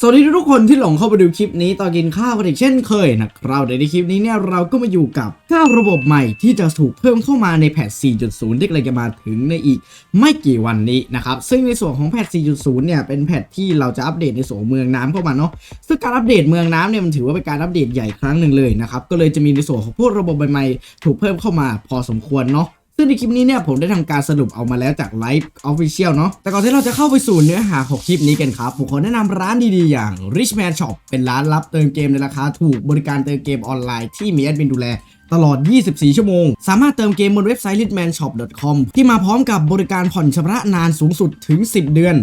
สวัสดีทุกคนที่หลงเข้าไปดูคลิปนี้ตอนกินข้าวกันอีกเช่นเคยนะครับในคลิปนี้เนี่ยเราก็มาอยู่กับก้าวระบบใหม่ที่จะถูกเพิ่มเข้ามาในแพท 4.0 ที่กำลังจะมาถึงในอีกไม่กี่วันนี้นะครับซึ่งในส่วนของแพท 4.0 เนี่ยเป็นแพทที่เราจะอัปเดตในส่วนเมืองน้ำเข้ามาเนาะซึ่งการอัปเดตเมืองน้ำเนี่ยมันถือว่าเป็นการอัปเดตใหญ่ครั้งหนึ่งเลยนะครับก็เลยจะมีในส่วนของพวกระบบใหม่ๆถูกเพิ่มเข้ามาพอสมควรเนาะ ซึ่งในคลิปนี้เนี่ยผมได้ทำการสรุปเอามาแล้วจากไลฟ์ออฟฟิเชียลเนาะแต่ก่อนที่เราจะเข้าไปสู่เนื้อหาของคลิปนี้กันครับ ผมขอแนะนำร้านดีๆ อย่าง Richman Shop เป็นร้านรับเติมเกมในราคาถูกบริการเติมเกมออนไลน์ที่มีแอดมินดูแลตลอด 24 ชั่วโมง สามารถเติมเกมบนเว็บไซต์ richmanshop.com ที่มาพร้อมกับบริการผ่อนชำระนานสูงสุดถึง 10 เดือน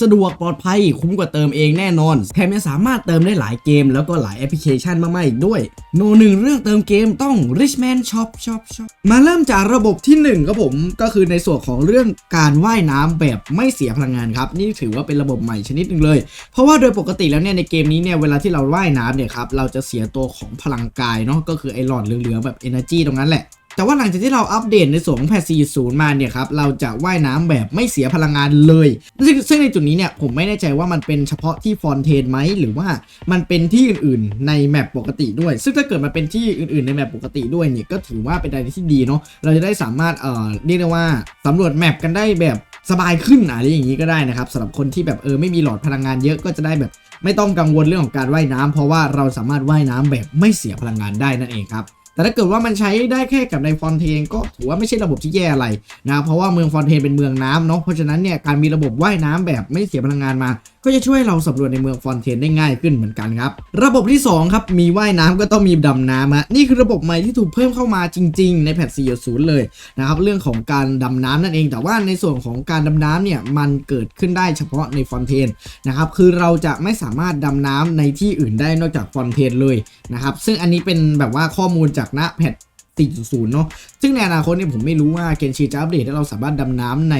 สะดวกปลอดภัยคุ้มกว่าเติมเองแน่นอน แถมยังสามารถเติมได้หลายเกม แล้วก็หลายแอปพลิเคชันมากๆอีกด้วย โนหนึ่งเรื่องเติมเกมต้อง Richman Shop Shop Shop มาเริ่มจากระบบที่ 1 ครับผมก็คือในส่วนของเรื่องการว่ายน้ำแบบไม่เสียพลังงานครับนี่ถือว่าเป็นระบบใหม่ชนิดหนึ่งเลย เพราะว่าโดยปกติแล้วเนี่ยในเกมนี้เนี่ยเวลาที่เราว่ายน้ำเนี่ยครับเราจะเสียตัวของพลังกายเนาะก็คือไอหลอดเหลืองๆแบบ Energy ตรงนั้นแหละ แต่ว่าหลังจากที่เราอัปเดตในส่วนของแพท4.0 มาเนี่ยครับเราจะว่ายน้ำแบบไม่เสียพลังงานเลย ซึ่งซึ่งในจุดนี้เนี่ยผมไม่แน่ใจว่ามันเป็นเฉพาะที่ฟอนเทนไหมหรือว่ามันเป็นที่อื่นๆในแมปปกติด้วย ซึ่งถ้าเกิดมันเป็นที่อื่นๆในแมปปกติด้วยเนี่ยก็ถือว่าเป็นอะไรที่ดีเนาะเราจะได้สามารถเอ่อเรียกได้ว่าสำรวจแมปกันได้แบบสบายขึ้นอะไรอย่างนี้ก็ได้นะครับสำหรับคนที่แบบเออไม่มีหลอดพลังงานเยอะก็จะได้แบบ ไม่ต้องกังวลเรื่องของการว่ายน้ำเพราะว่าเราสามารถว่ายน้ำแบบไม่เสียพลังงานได้นั่นเองครับ แต่ถ้าเกิดว่ามันใช้ได้แค่กับในฟอนเทนก็ถือว่าไม่ใช่ระบบที่แย่อะไรนะเพราะว่าเมืองฟอนเทนเป็นเมืองน้ำเนาะเพราะฉะนั้นเนี่ยการมีระบบว่ายน้ำแบบไม่เสียพลังงานมาก็จะช่วยเราสำรวจในเมืองฟอนเทนได้ง่ายขึ้นเหมือนกันครับ ระบบที่สองครับมีว่ายน้ำก็ต้องมีดำน้ำอะนี่คือระบบใหม่ที่ถูกเพิ่มเข้ามาจริง ๆ ในแพท4.0 เลยนะครับเรื่องของการดำน้ำนั่นเอง แต่ว่าในส่วนของการดำน้ำเนี่ยมันเกิดขึ้นได้เฉพาะในฟอนเทนนะครับคือเราจะไม่สามารถดำน้ำในที่อื่นได้นอกจากฟอนเทนเลยนะครับซึ่งอันนี้เป็นแบบว่าข้อมูลจากณแพท 4.0 เนาะซึ่งในอนาคตเนี่ยผมไม่รู้ว่าเกนชีจะอัปเดตให้เราสามารถดำน้ำใน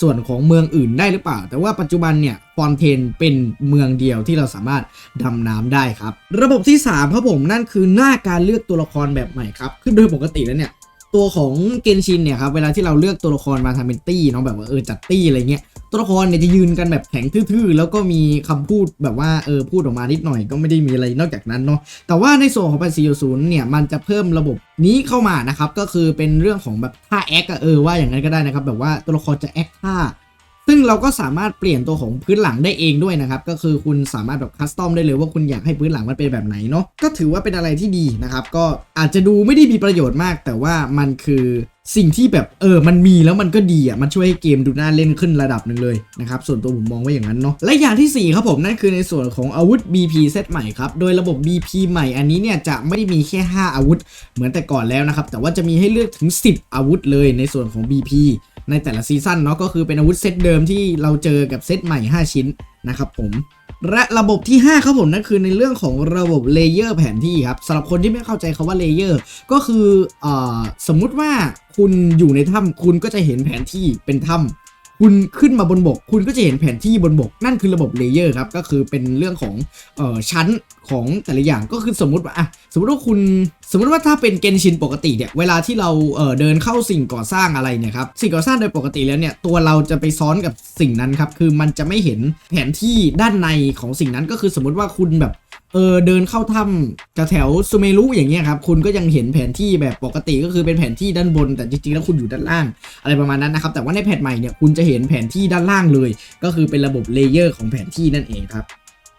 ส่วนของเมืองอื่นได้หรือเปล่า แต่ว่าปัจจุบันเนี่ยฟอนเทนเป็นเมืองเดียวที่เราสามารถดำน้ำได้ครับ ระบบที่3ครับผมนั่นคือหน้าการเลือกตัวละครแบบใหม่ครับคือโดยปกติแล้วเนี่ย ตัวของเกนชินเนี่ยครับเวลาที่เราเลือกตัวละครมาทำเป็นตี้เนาะแบบว่าเออจัดตี้อะไรเงี้ยตัวละครเนี่ยจะยืนกันแบบแข็งทื่อๆ แล้วก็มีคำพูดแบบว่าเออพูดออกมานิดหน่อยก็ไม่ได้มีอะไรนอกจากนั้นเนาะแต่ว่าในส่วนของปันซีศูนย์เนี่ยมันจะเพิ่มระบบนี้เข้ามานะครับก็คือเป็นเรื่องของแบบท่าแอคอะเออว่าอย่างนั้นก็ได้นะครับแบบว่าตัวละครจะแอคท่า ซึ่งเราก็สามารถเปลี่ยนตัวของพื้นหลังได้เองด้วยนะครับ ก็คือคุณสามารถแบบคัสตอมได้เลยว่าคุณอยากให้พื้นหลังมันเป็นแบบไหนเนาะ ก็ถือว่าเป็นอะไรที่ดีนะครับ ก็อาจจะดูไม่ได้มีประโยชน์มาก แต่ว่ามันคือสิ่งที่แบบเออ มันมีแล้วมันก็ดีอะ มันช่วยให้เกมดูน่าเล่นขึ้นระดับหนึ่งเลยนะครับ ส่วนตัวผมมองว่าอย่างนั้นเนาะ และอย่างทีสี่4 ครับผมนั่นคือในส่วนของอาวุธ BP เซตใหม่ครับ โดยระบบ BP ใหม่อันนี้เนี่ยจะไม่ได้มีแค่ 5 อาวุธ เหมือนแต่ก่อนแล้วนะครับ แต่ว่าจะมีให้เลือกถึง 10 อาวุธเลยในส่วนของ BP ในแต่ละซีซั่นเนาะก็คือเป็นอาวุธเซตเดิมที่เราเจอกับเซตใหม่ 5 ชิ้นนะครับผม และระบบที่ 5 ครับผมนั่นคือในเรื่องของระบบเลเยอร์แผนที่ครับสำหรับคนที่ไม่เข้าใจคาว่าเลเยอร์ก็คือเอ่อสมมุติว่าคุณอยู่ในถ้ำคุณก็จะเห็นแผนที่เป็นถ้ำ คุณขึ้นมาบนบก คุณก็จะเห็นแผนที่บนบก นั่นคือระบบเลเยอร์ครับ ก็คือเป็นเรื่องของเอ่อชั้นของแต่ละอย่างก็คือสมมติว่าอะสมมติว่าคุณสมมติว่าถ้าเป็นเกนชินปกติเนี่ยเวลาที่เราเอ่อเดินเข้าสิ่งก่อสร้างอะไรเนี่ยครับสิ่งก่อสร้างโดยปกติแล้วเนี่ยตัวเราจะไปซ้อนกับสิ่งนั้นครับคือมันจะไม่เห็นแผนที่ด้านในของสิ่งนั้นก็คือสมมติว่าคุณแบบ เออเดินเข้าถ้ำจะแถวซูเมรุอย่างเงี้ยครับคุณก็ยังเห็นแผนที่แบบปกติก็คือเป็นแผนที่ด้านบน แต่จริงๆแล้วคุณอยู่ด้านล่าง อะไรประมาณนั้นนะครับ แต่ว่าในแพทใหม่เนี่ยคุณจะเห็นแผนที่ด้านล่างเลย ก็คือเป็นระบบเลเยอร์ของแผนที่นั่นเองครับ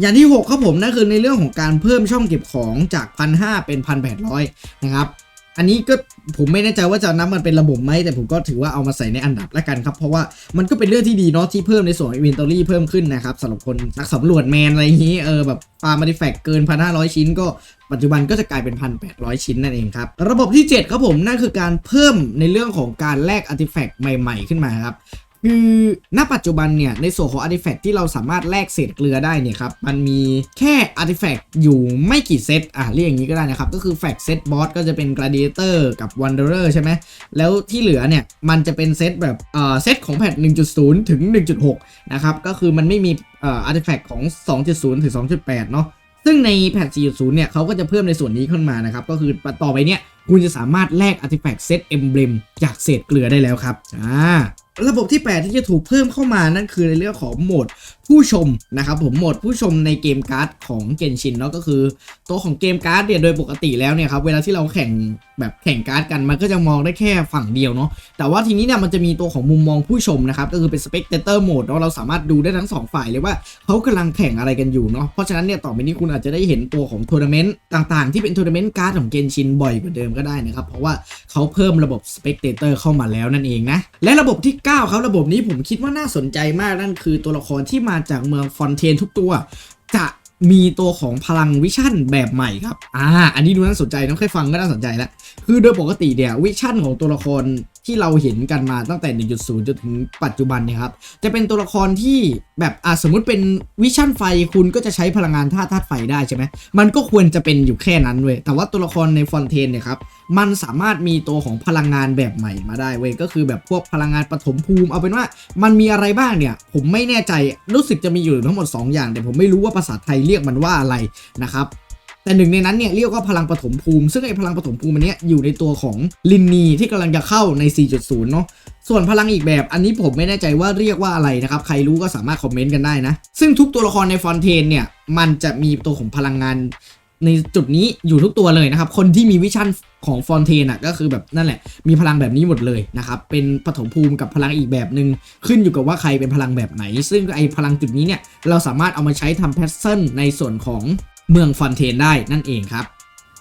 อย่างที่ 6 ครับผมนั่นคือในเรื่องของการเพิ่มช่องเก็บของจากพันหเป็นพันแนะครับอันนี้ก็ผมไม่แน่ใจว่าจะนับมันเป็นระบบไหมแต่ผมก็ถือว่าเอามาใส่ในอันดับแล้วกันครับเพราะว่ามันก็เป็นเรื่องที่ดีเนาะที่เพิ่มในส่วนอินเวนทอรี่เพิ่มขึ้นนะครับสำหรับคนนักสำรวจแมนอะไรอย่างนี้เออแบบฟาร์มมาดิแฟกเกิน1,500ชิ้นก็ปัจจุบันก็จะกลายเป็น 1,800 ชิ้นนั่นเองครับ ระบบที่ 7 ครับผม นั่นคือการเพิ่มในเรื่องของการแลกอาร์ติแฟกต์ใหม่ ๆ ขึ้นมาครับ คือณปัจจุบันเนี่ย ในส่วนของอาร์ติแฟกต์ที่เราสามารถแลกเศษเกลือได้เนี่ยครับ มันมีแค่อาร์ติแฟกต์อยู่ไม่กี่เซตอะเรียกอย่างนี้ก็ได้นะครับ ก็คือแฟกเซตบอสก็จะเป็น Gladiator กับ Wanderer ใช่ไหมแล้วที่เหลือเนี่ย มันจะเป็นเซตแบบเอ่อเซตของแพท1.0 ถึง 1.6 นะครับ ก็คือมันไม่มีเอ่ออาร์ติแฟกต์ของ 2.0 ถึง 2.8 เนาะซึ่งในแพท4.0 เนี่ยเขาก็จะเพิ่มในส่วนนี้ขึ้นมานะครับ ก็คือต่อไปเนี่ยคุณจะสามารถแลกอาร์ติแฟกต์เซตเอมเบลมจากเศษเกลือได้แล้วครับอ่า ระบบที่ 8 ที่จะถูกเพิ่มเข้ามานั่นคือในเรื่องของโหมดผู้ชมนะครับผมโหมดผู้ชมในเกมการ์ดของเกนชินเนาะก็คือ ตัวของเกมการ์ดเนี่ยโดยปกติแล้วเนี่ยครับเวลาที่เราแข่งแบบแข่งการ์ดกันมันก็จะมองได้แค่ฝั่งเดียวเนาะแต่ว่าทีนี้เนี่ยมันจะมีตัวของมุมมองผู้ชมนะครับก็คือเป็น spectator mode เนาะเราสามารถดูได้ทั้งสองฝ่ายเลยว่าเขากำลังแข่งอะไรกันอยู่เนาะเพราะฉะนั้นเนี่ยต่อไปนี้คุณอาจจะได้เห็นตัวของทัวร์นาเมนต์ต่างๆ ที่เป็นทัวร์นาเมนต์การ์ดของเกนชินบ่อยกว่าเดิมก็ได้นะครับเพราะว่าเขาเพิ่มระบบ spectator เข้ามาแล้วนั่นเองนะและระบบที่9 ครับ ระบบนี้ผมคิดว่าน่าสนใจมากนั่นคือตัวละครที่มาจากเมืองฟอนเทนทุกตัว จะมีตัวของพลังวิชั่นแบบใหม่ครับ อ่า อันนี้ดูน่าสนใจน้องแค่ฟังก็น่าสนใจแล้ว คือโดยปกติเนี่ยวิชั่นของตัวละคร ที่เราเห็นกันมาตั้งแต่ 1.0 จนถึงปัจจุบันเนี่ยครับ จะเป็นตัวละครที่แบบอะสมมุติเป็นวิชั่นไฟคุณก็จะใช้พลังงานธาตุธาตุไฟได้ใช่ไหมมันก็ควรจะเป็นอยู่แค่นั้นเว้ยแต่ว่าตัวละครในฟอนเทนเนี่ยครับมันสามารถมีตัวของพลังงานแบบใหม่มาได้เว้ยก็คือแบบพวกพลังงานปฐมภูมิ เอาเป็นว่ามันมีอะไรบ้างเนี่ยผมไม่แน่ใจรู้สึกจะมีอยู่ทั้งหมด 2 อย่างแต่ผมไม่รู้ว่าภาษาไทยเรียกมันว่าอะไรนะครับ แต่หนึ่งในนั้นเนี่ยเรียกว่าพลังปฐมภูมิ ซึ่งไอ้พลังปฐมภูมิอันเนี้ยอยู่ในตัวของลินนีที่กำลังจะเข้าใน 4.0 เนาะส่วนพลังอีกแบบอันนี้ผมไม่แน่ใจว่าเรียกว่าอะไรนะครับ ใครรู้ก็สามารถคอมเมนต์กันได้นะ ซึ่งทุกตัวละครในฟอนเทนเนี่ยมันจะมีตัวของพลังงานในจุดนี้อยู่ทุกตัวเลยนะครับ คนที่มีวิชั่นของฟอนเทนอะก็คือแบบนั่นแหละ มีพลังแบบนี้หมดเลยนะครับ เป็นปฐมภูมิกับพลังอีกแบบหนึ่งขึ้นอยู่กับว่าใครเป็นพลังแบบไหน ซึ่งไอพลังจุดนี้เนี่ยเราสามารถเอามาใช้ทำแพทเทิร์นในส่วนของ เมืองฟอนเทนได้นั่นเองครับ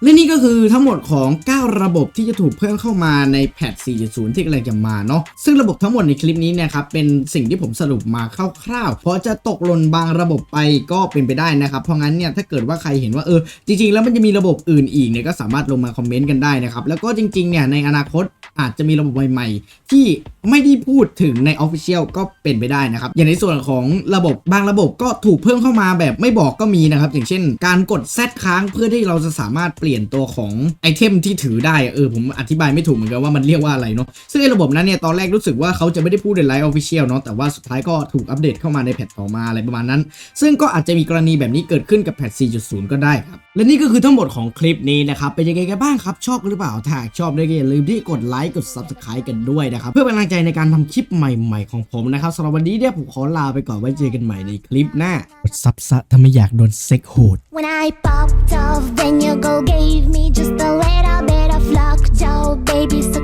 และนี่ก็คือทั้งหมดของ 9 ระบบที่จะถูกเพิ่มเข้ามาในแพท4.0 ที่กำลังจะมาเนาะ ซึ่งระบบทั้งหมดในคลิปนี้นะครับ เป็นสิ่งที่ผมสรุปมาคร่าวๆ เพราะจะตกหล่นบางระบบไปก็เป็นไปได้นะครับ เพราะงั้นเนี่ยถ้าเกิดว่าใครเห็นว่าเออ จริงๆ แล้วมันจะมีระบบอื่นอีกเนี่ยก็สามารถลงมาคอมเมนต์กันได้นะครับ แล้วก็จริงๆ เนี่ยในอนาคตอาจจะมีระบบใหม่ ๆ ที่ไม่ได้พูดถึงใน Official ก็เป็นไปได้นะครับ อย่างในส่วนของระบบบางระบบก็ถูกเพิ่มเข้ามาแบบไม่บอกก็มีนะครับ อย่างเช่น การกด Z ค้างเพื่อที่เราจะสามารถเปลี่ยนี่ยนตัวของไอเทมที่ถือได้เออผมอธิบายไม่ถูกเหมือนกันว่ามันเรียกว่าอะไรเนาะซึ่งไอระบบนั้นเนี่ยตอนแรกรู้สึกว่าเขาจะไม่ได้พูดในไลฟ์ออฟฟิเชียลเนาะแต่ว่าสุดท้ายก็ถูกอัปเดตเข้ามาในแพทต่อมาอะไรประมาณนั้น ซึ่งก็อาจจะมีกรณีแบบนี้เกิดขึ้นกับแพท4.0 ก็ได้ครับ และนี่ก็คือทั้งหมดของคลิปนี้นะครับ เป็นยังไงกันบ้างครับ ชอบหรือเปล่า ถ้าชอบเนี่ยอย่าลืมที่กดไลค์กด subscribe กันด้วยนะครับ เพื่อเป็นกำลังใจในการทำคลิปใหม่ๆของผมนะครับสำหรับวันนี้เนี่ยผมขอลาไปก่อนไว้เจอกันใหม่ในคลิปหน้ากดซับซะถ้าไม่อยากโดนเซ็กโหด When I popped off then your girl gave me just a little bit of luck Joe baby so